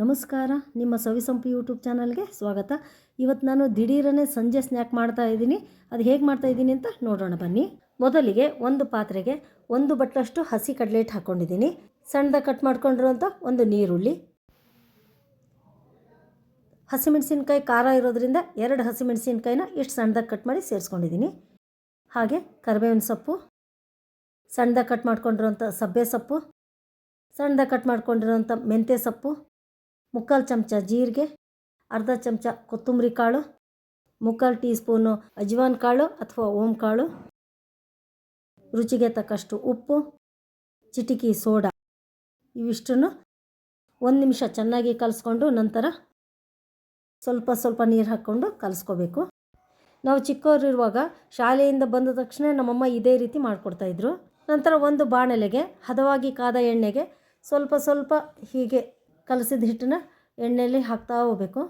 ನಮಸ್ಕಾರ, ನಿಮ್ಮ ಸವಿಸಂಪು ಯೂಟ್ಯೂಬ್ ಚಾನಲ್ಗೆ ಸ್ವಾಗತ. ಇವತ್ತು ನಾನು ದಿಢೀರನೇ ಸಂಜೆ ಸ್ನ್ಯಾಕ್ ಮಾಡ್ತಾ ಇದ್ದೀನಿ. ಅದು ಹೇಗೆ ಮಾಡ್ತಾ ಇದ್ದೀನಿ ಅಂತ ನೋಡೋಣ ಬನ್ನಿ. ಮೊದಲಿಗೆ ಒಂದು ಪಾತ್ರೆಗೆ ಒಂದು ಬಟ್ಟಲಷ್ಟು ಹಸಿ ಕಡಲೆ ಹಿಟ್ಟು ಹಾಕ್ಕೊಂಡಿದ್ದೀನಿ ಸಣ್ಣದಾಗಿ ಕಟ್ ಮಾಡ್ಕೊಂಡಿರುವಂಥ ಒಂದು ನೀರುಳ್ಳಿ. ಹಸಿಮೆಣಸಿನ್ಕಾಯಿ ಖಾರ ಇರೋದ್ರಿಂದ ಎರಡು ಹಸಿಮೆಣಸಿನ್ಕಾಯಿನ ಇಷ್ಟು ಸಣ್ಣದಾಗ ಕಟ್ ಮಾಡಿ ಸೇರಿಸ್ಕೊಂಡಿದ್ದೀನಿ. ಹಾಗೆ ಕರಿಬೇವಿನ ಸೊಪ್ಪು, ಸಣ್ಣದಾಗಿ ಕಟ್ ಮಾಡ್ಕೊಂಡಿರೋಂಥ ಸಬ್ಬೆ ಸೊಪ್ಪು, ಸಣ್ಣದಾಗಿ ಕಟ್ ಮಾಡ್ಕೊಂಡಿರೋಂಥ ಮೆಂತ್ಯೆ ಸೊಪ್ಪು ಮುಕ್ಕಾಲು ಚಮಚ ಜೀರಿಗೆ, ಅರ್ಧ ಚಮಚ ಕೊತ್ತಂಬರಿ ಕಾಳು, ಮುಕ್ಕಾಲು ಟೀ ಸ್ಪೂನು ಅಜ್ವಾನ್ ಕಾಳು ಅಥವಾ ಓಂ ಕಾಳು, ರುಚಿಗೆ ತಕ್ಕಷ್ಟು ಉಪ್ಪು, ಚಿಟಿಕಿ ಸೋಡಾ. ಇವಿಷ್ಟನ್ನು ಒಂದು ನಿಮಿಷ ಚೆನ್ನಾಗಿ ಕಲಸ್ಕೊಂಡು ನಂತರ ಸ್ವಲ್ಪ ಸ್ವಲ್ಪ ನೀರು ಹಾಕ್ಕೊಂಡು ಕಲಿಸ್ಕೋಬೇಕು. ನಾವು ಚಿಕ್ಕವರಿರುವಾಗ ಶಾಲೆಯಿಂದ ಬಂದ ತಕ್ಷಣ ನಮ್ಮಮ್ಮ ಇದೇ ರೀತಿ ಮಾಡಿಕೊಡ್ತಾಯಿದ್ರು ನಂತರ ಒಂದು ಬಾಣಲೆಗೆ, ಹದವಾಗಿ ಕಾದ ಎಣ್ಣೆಗೆ ಸ್ವಲ್ಪ ಸ್ವಲ್ಪ ಹೀಗೆ ಕಲಸಿದ ಹಿಟ್ಟನ್ನು ಎಣ್ಣೆಯಲ್ಲಿ ಹಾಕ್ತಾ ಹೋಗಬೇಕು.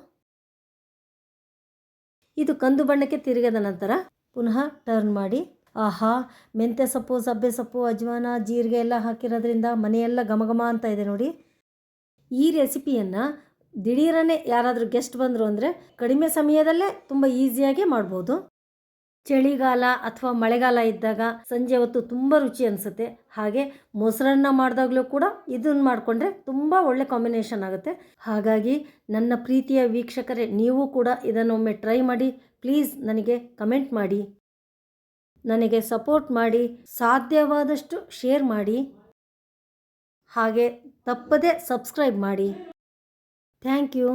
ಇದು ಕಂದು ಬಣ್ಣಕ್ಕೆ ತಿರುಗಿದ ನಂತರ ಪುನಃ ಟರ್ನ್ ಮಾಡಿ, ಆಹಾ, ಮೆಂತ್ಯ ಸೊಪ್ಪು, ಸಬ್ಬೆ ಸೊಪ್ಪು, ಅಜ್ವಾನ, ಜೀರಿಗೆ ಎಲ್ಲ ಹಾಕಿರೋದ್ರಿಂದ ಮನೆಯೆಲ್ಲ ಘಮಘಮ ಅಂತ ಇದೆ ನೋಡಿ. ಈ ರೆಸಿಪಿಯನ್ನು ದಿಢೀರನೇ ಯಾರಾದರೂ ಗೆಸ್ಟ್ ಬಂದರು ಅಂದರೆ ಕಡಿಮೆ ಸಮಯದಲ್ಲೇ ತುಂಬ ಈಸಿಯಾಗಿ ಮಾಡ್ಬೋದು. ಚಳಿಗಾಲ ಅಥವಾ ಮಳೆಗಾಲ ಇದ್ದಾಗ ಸಂಜೆ ಹೊತ್ತು ತುಂಬ ರುಚಿ ಅನಿಸುತ್ತೆ. ಹಾಗೆ ಮೊಸರನ್ನ ಮಾಡಿದಾಗಲೂ ಕೂಡ ಇದನ್ನ ಮಾಡಿಕೊಂಡ್ರೆ ತುಂಬ ಒಳ್ಳೆ ಕಾಂಬಿನೇಷನ್ ಆಗುತ್ತೆ. ಹಾಗಾಗಿ ನನ್ನ ಪ್ರೀತಿಯ ವೀಕ್ಷಕರೇ, ನೀವು ಕೂಡ ಇದನ್ನೊಮ್ಮೆ ಟ್ರೈ ಮಾಡಿ ಪ್ಲೀಸ್ ನನಗೆ ಕಮೆಂಟ್ ಮಾಡಿ. ನನಗೆ ಸಪೋರ್ಟ್ ಮಾಡಿ, ಸಾಧ್ಯವಾದಷ್ಟು ಶೇರ್ ಮಾಡಿ. ಹಾಗೆ ತಪ್ಪದೇ ಸಬ್ಸ್ಕ್ರೈಬ್ ಮಾಡಿ. Thank you